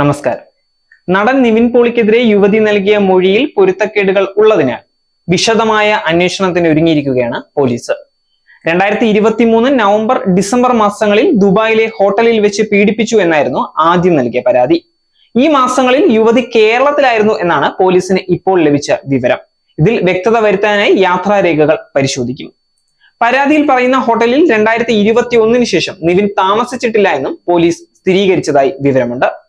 നമസ്കാരം. നടൻ നിവിൻ പോളിക്കെതിരെ യുവതി നൽകിയ മൊഴിയിൽ പൊരുത്തക്കേടുകൾ ഉള്ളതിനാൽ വിശദമായ അന്വേഷണത്തിന് ഒരുങ്ങിയിരിക്കുകയാണ് പോലീസ്. രണ്ടായിരത്തി ഇരുപത്തി മൂന്ന് നവംബർ ഡിസംബർ മാസങ്ങളിൽ ദുബായിലെ ഹോട്ടലിൽ വെച്ച് പീഡിപ്പിച്ചു എന്നായിരുന്നു ആദ്യം നൽകിയ പരാതി. ഈ മാസങ്ങളിൽ യുവതി കേരളത്തിലായിരുന്നു എന്നാണ് പോലീസിന് ഇപ്പോൾ ലഭിച്ച വിവരം. ഇതിൽ വ്യക്തത വരുത്താനായി യാത്രാരേഖകൾ പരിശോധിക്കും. പരാതിയിൽ പറയുന്ന ഹോട്ടലിൽ രണ്ടായിരത്തി ഇരുപത്തി ഒന്നിന് ശേഷം നിവിൻ താമസിച്ചിട്ടില്ല എന്നും പോലീസ് സ്ഥിരീകരിച്ചതായി വിവരമുണ്ട്.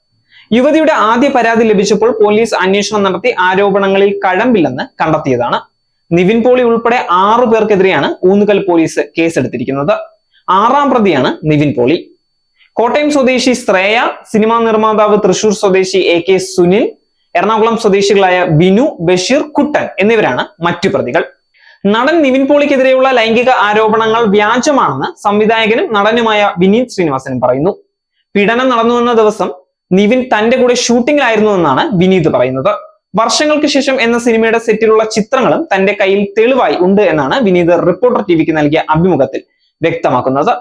യുവതിയുടെ ആദ്യ പരാതി ലഭിച്ചപ്പോൾ പോലീസ് അന്വേഷണം നടത്തി ആരോപണങ്ങളിൽ കഴമ്പില്ലെന്ന് കണ്ടെത്തിയതാണ്. നിവിൻ പോളി ഉൾപ്പെടെ ആറു പേർക്കെതിരെയാണ് ഊന്നുകൽ പോലീസ് കേസെടുത്തിരിക്കുന്നത്. ആറാം പ്രതിയാണ് നിവിൻ പോളി. കോട്ടയം സ്വദേശി ശ്രേയ സിനിമാ നിർമ്മാതാവ് തൃശൂർ സ്വദേശി എ കെ സുനിൽ എറണാകുളം സ്വദേശികളായ ബിനു ബഷീർ കുട്ടൻ എന്നിവരാണ് മറ്റു പ്രതികൾ. നടൻ നിവിൻ പോളിക്കെതിരെയുള്ള ലൈംഗിക ആരോപണങ്ങൾ വ്യാജമാണെന്ന് സംവിധായകനും നടനുമായ വിനീത് ശ്രീനിവാസനും പറയുന്നു. പീഡനം നടന്നുവെന്ന ദിവസം നിവിൻ തന്റെ കൂടെ ഷൂട്ടിംഗിലായിരുന്നു എന്നാണ് വിനീത് പറയുന്നത്. വർഷങ്ങൾക്ക് ശേഷം എന്ന സിനിമയുടെ സെറ്റിലുള്ള ചിത്രങ്ങളും തന്റെ കയ്യിൽ തെളിവായി ഉണ്ട് എന്നാണ് വിനീത് റിപ്പോർട്ടർ ടിവിക്ക് നൽകിയ അഭിമുഖത്തിൽ വ്യക്തമാക്കുന്നത്.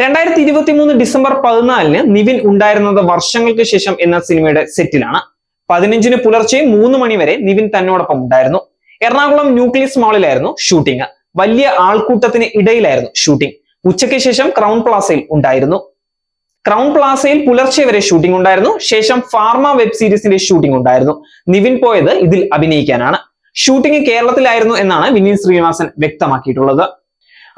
രണ്ടായിരത്തി ഇരുപത്തി മൂന്ന് ഡിസംബർ പതിനാലിന് നിവിൻ ഉണ്ടായിരുന്നത് വർഷങ്ങൾക്ക് ശേഷം എന്ന സിനിമയുടെ സെറ്റിലാണ്. പതിനഞ്ചിന് പുലർച്ചെ മൂന്ന് മണി വരെ നിവിൻ തന്നോടൊപ്പം ഉണ്ടായിരുന്നു. എറണാകുളം ന്യൂക്ലിയസ് മാളിലായിരുന്നു ഷൂട്ടിംഗ്. വലിയ ആൾക്കൂട്ടത്തിന് ഇടയിലായിരുന്നു ഷൂട്ടിംഗ്. ഉച്ചയ്ക്ക് ശേഷം ക്രൗൺ പ്ലാസയിൽ ഉണ്ടായിരുന്നു. ക്രൗൺ പ്ലാസയിൽ പുലർച്ചെ വരെ ഷൂട്ടിംഗ് ഉണ്ടായിരുന്നു. ശേഷം ഫാർമ വെബ് സീരീസിന്റെ ഷൂട്ടിംഗ് ഉണ്ടായിരുന്നു. നിവിൻ പോയത് ഇതിൽ അഭിനയിക്കാനാണ്. ഷൂട്ടിംഗ് കേരളത്തിലായിരുന്നു എന്നാണ് വിനീത് ശ്രീനിവാസൻ വ്യക്തമാക്കിയിട്ടുള്ളത്.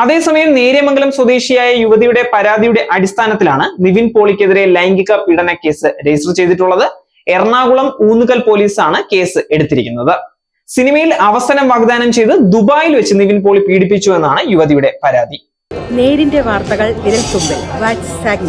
അതേസമയം നേര്യമംഗലം സ്വദേശിയായ യുവതിയുടെ പരാതിയുടെ അടിസ്ഥാനത്തിലാണ് നിവിൻ പോളിക്കെതിരെ ലൈംഗിക പീഡന കേസ് രജിസ്റ്റർ ചെയ്തിട്ടുള്ളത്. എറണാകുളം ഊന്നുകൽ പോലീസാണ് കേസ് എടുത്തിരിക്കുന്നത്. സിനിമയിൽ അവസരം വാഗ്ദാനം ചെയ്ത് ദുബായിൽ വെച്ച് നിവിൻ പോളി പീഡിപ്പിച്ചു എന്നാണ് യുവതിയുടെ പരാതി. നേരിന്റെ വാർത്തകൾ വിരൽത്തുമ്പിൽ വാട്സ് സാഗ്